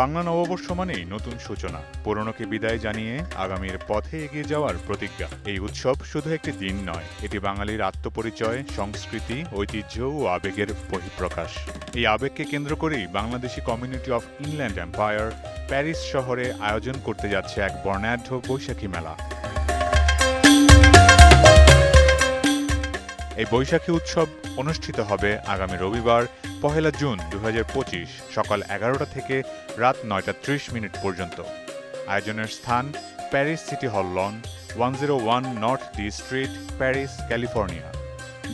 বাংলা নববর্ষ মানেই নতুন সূচনা। পুরনোকে বিদায় জানিয়ে আগামীর পথে এগিয়ে যাওয়ার প্রতিজ্ঞা। এই উৎসব শুধু একটি দিন নয়, এটি বাঙালির আত্মপরিচয়, সংস্কৃতি, ঐতিহ্য ও আবেগের বহিঃপ্রকাশ। এই আবেগকে কেন্দ্র করেই Bangladeshi community of Inland empire Perris শহরে আয়োজন করতে যাচ্ছে এক বর্ণাঢ্য বৈশাখী মেলা। এই বৈশাখী উৎসব অনুষ্ঠিত হবে আগামী রবিবার, পহেলা জুন দু হাজার পঁচিশ, সকাল এগারোটা থেকে রাত নয়টা ত্রিশ মিনিট পর্যন্ত। আয়োজনের স্থান Perris city hall lawn, one zero one north D street, Perris, California.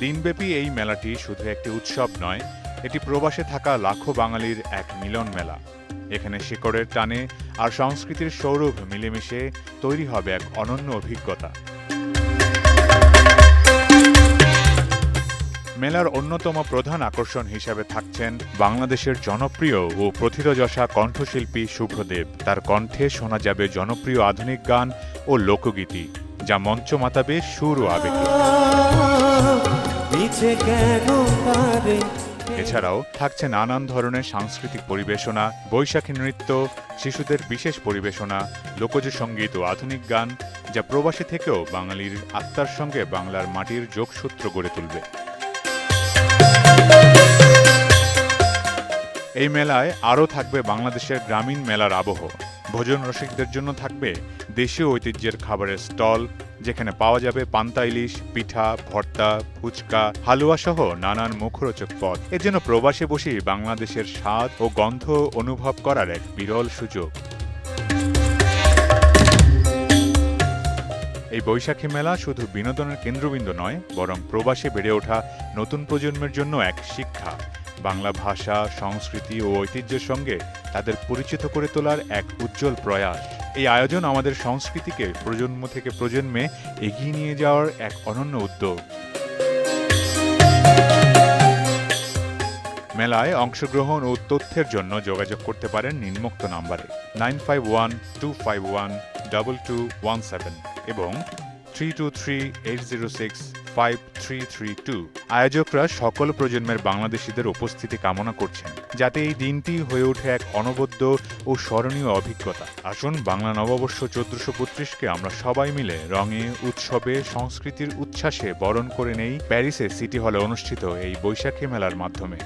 দিনব্যাপী এই মেলাটি শুধু একটি উৎসব নয়, এটি প্রবাসে থাকা লাখো বাঙালির এক মিলন মেলা। এখানে শিকড়ের টানে আর সংস্কৃতির সৌরভ মিলেমিশে তৈরি হবে এক অনন্য অভিজ্ঞতা। মেলার অন্যতম প্রধান আকর্ষণ হিসেবে থাকছেন বাংলাদেশের জনপ্রিয় ও প্রথিতযশা কণ্ঠশিল্পী শুভ্রদেব তার কণ্ঠে শোনা যাবে জনপ্রিয় আধুনিক গান ও লোকগীতি যা মঞ্চ মাতাবে সুর ও আবেগে। এছাড়াও থাকছে নানান ধরনের সাংস্কৃতিক পরিবেশনা বৈশাখী নৃত্য শিশুদের বিশেষ পরিবেশনা লোকজ সংগীত ও আধুনিক গান যা প্রবাসী থেকেও বাঙালির আত্মার সঙ্গে বাংলার মাটির যোগসূত্র গড়ে তুলবে। এই মেলায় আরও থাকবে বাংলাদেশের গ্রামীণ মেলার আবহ। ভোজন রসিকদের জন্য থাকবে দেশীয় ঐতিহ্যের খাবারের স্টল, যেখানে পাওয়া যাবে পান্তা ইলিশ, পিঠা, ভর্তা, ফুচকা, হালুয়া সহ নানান মুখরোচক পদ। এর জন্য প্রবাসে বসেই বাংলাদেশের স্বাদ ও গন্ধ অনুভব করার এক বিরল সুযোগ। এই বৈশাখী মেলা শুধু বিনোদনের কেন্দ্রবিন্দু নয়, বরং প্রবাসে বেড়ে ওঠা নতুন প্রজন্মের জন্য এক শিক্ষা। বাংলা ভাষা, সংস্কৃতি ও ঐতিহ্যের সঙ্গে তাদের পরিচিত করে তোলার এক উজ্জ্বল প্রয়াস। এই আয়োজন আমাদের সংস্কৃতিকে প্রজন্ম থেকে প্রজন্মে এগিয়ে নিয়ে যাওয়ার এক অনন্য উদ্যোগ। মেলায় অংশগ্রহণ ও তথ্যের জন্য যোগাযোগ করতে পারেন নিম্নোক্ত নাম্বারে nine five one, two five one, double two one seven এবং three two three eight zero six five three three two আয়োজকরা সকল প্রজন্মের বাংলাদেশিদের উপস্থিতি কামনা করছেন, যাতে এই দিনটি হয়ে ওঠে এক অনবদ্য ও স্মরণীয় অভিজ্ঞতা। আসুন বাংলা নববর্ষ চোদ্দশো বত্রিশকে আমরা সবাই মিলে রঙে, উৎসবে, সংস্কৃতির উচ্ছ্বাসে বরণ করে নেই প্যারিসে সিটি হলে অনুষ্ঠিত এই বৈশাখী মেলার মাধ্যমে।